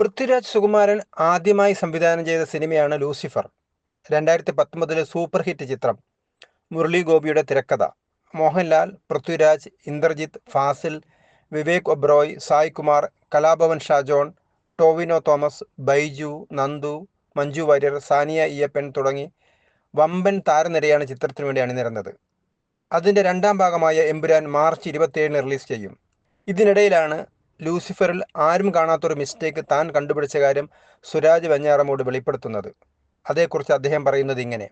പൃഥ്വിരാജ് സുകുമാരൻ ആദ്യമായി സംവിധാനം ചെയ്ത സിനിമയാണ് ലൂസിഫർ. രണ്ടായിരത്തി പത്തൊമ്പതിലെ സൂപ്പർ ഹിറ്റ് ചിത്രം മുരളി ഗോപിയുടെ തിരക്കഥ. മോഹൻലാൽ പൃഥ്വിരാജ് ഇന്ദ്രജിത്ത് ഫാസിൽ വിവേക് ഒബ്രോയ് സായ് കുമാർ കലാഭവൻ ഷാജോൺ ടോവിനോ തോമസ് ബൈജു നന്ദു മഞ്ജു വാര്യർ സാനിയ ഇയപ്പൻ തുടങ്ങി വമ്പൻ താരനിരയാണ് ചിത്രത്തിനു വേണ്ടി അണിനിരന്നത്. അതിന്റെ രണ്ടാം ഭാഗമായ എമ്പുരാൻ മാർച്ച് ഇരുപത്തിയേഴിന് റിലീസ് ചെയ്യും. ഇതിനിടയിലാണ് ലൂസിഫറിൽ ആരും കാണാത്തൊരു മിസ്റ്റേക്ക് താൻ കണ്ടുപിടിച്ച കാര്യം സുരാജ് വെഞ്ഞാറമോട് വെളിപ്പെടുത്തുന്നത്. അതേക്കുറിച്ച് അദ്ദേഹം പറയുന്നത് ഇങ്ങനെ.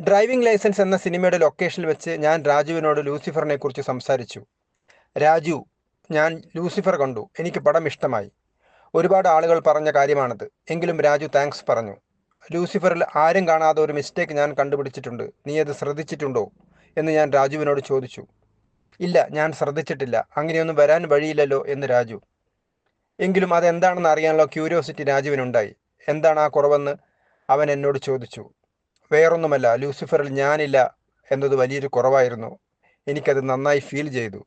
ഡ്രൈവിംഗ് ലൈസൻസ് എന്ന സിനിമയുടെ ലൊക്കേഷനിൽ വെച്ച് ഞാൻ രാജുവിനോട് ലൂസിഫറിനെ കുറിച്ച് സംസാരിച്ചു. രാജു ഞാൻ ലൂസിഫർ കണ്ടു. എനിക്ക് പടം ഇഷ്ടമായി. ഒരുപാട് ആളുകൾ പറഞ്ഞ കാര്യമാണത്. എങ്കിലും രാജു താങ്ക്സ് പറഞ്ഞു. ലൂസിഫറിൽ ആരും കാണാതെ ഒരു മിസ്റ്റേക്ക് ഞാൻ കണ്ടുപിടിച്ചിട്ടുണ്ട്. നീ അത് ശ്രദ്ധിച്ചിട്ടുണ്ടോ? എന്ന് ഞാൻ രാജുവിനോട് ചോദിച്ചു. ഇല്ല ഞാൻ ശ്രദ്ധിച്ചിട്ടില്ല. അങ്ങനെയൊന്നും വരാൻ വഴിയില്ലല്ലോ എന്ന് രാജു. എങ്കിലും അതെന്താണെന്ന് അറിയാനുള്ള ക്യൂരിയോസിറ്റി രാജുവിനുണ്ടായി. എന്താണ് ആ കുറവെന്ന് അവൻ എന്നോട് ചോദിച്ചു. വേറൊന്നുമല്ല ലൂസിഫറിൽ ഞാനില്ല എന്നത് വലിയൊരു കുറവായിരുന്നു. എനിക്കത് നന്നായി ഫീൽ ചെയ്തു.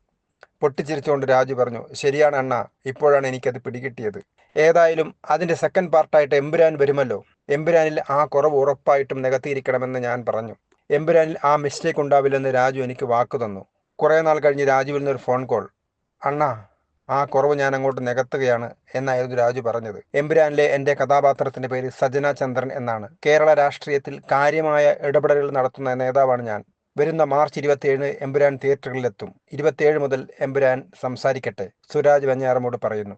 പൊട്ടിച്ചിരിച്ചുകൊണ്ട് രാജു പറഞ്ഞു ശരിയാണ് അണ്ണ ഇപ്പോഴാണ് എനിക്കത് പിടികിട്ടിയത്. ഏതായാലും അതിന്റെ സെക്കൻഡ് പാർട്ടായിട്ട് എമ്പുരാൻ വരുമല്ലോ. എമ്പുരാനിൽ ആ കുറവ് ഉറപ്പായിട്ടും നികത്തിയിരിക്കണമെന്ന് ഞാൻ പറഞ്ഞു. എമ്പുരാനിൽ ആ മിസ്റ്റേക്ക് ഉണ്ടാവില്ലെന്ന് രാജു എനിക്ക് വാക്കു തന്നു. കുറേ നാൾ കഴിഞ്ഞ് രാജുവിൽ നിന്നൊരു ഫോൺ കോൾ അണ്ണ ആ കുറവ് ഞാൻ അങ്ങോട്ട് നികത്തുകയാണ് എന്നായിരുന്നു രാജു പറഞ്ഞത്. എമ്പുരാനിലെ എന്റെ കഥാപാത്രത്തിന്റെ പേര് സജന ചന്ദ്രൻ എന്നാണ്. കേരള രാഷ്ട്രീയത്തിൽ കാര്യമായ ഇടപെടലുകൾ നടത്തുന്ന നേതാവാണ് ഞാൻ. വരുന്ന മാർച്ച് ഇരുപത്തിയേഴിന് എമ്പുരാൻ തിയേറ്ററുകളിലെത്തും ഇരുപത്തിയേഴ് മുതൽ എമ്പുരാൻ സംസാരിക്കട്ടെ സുരാജ് വെഞ്ഞാറമോട് പറയുന്നു.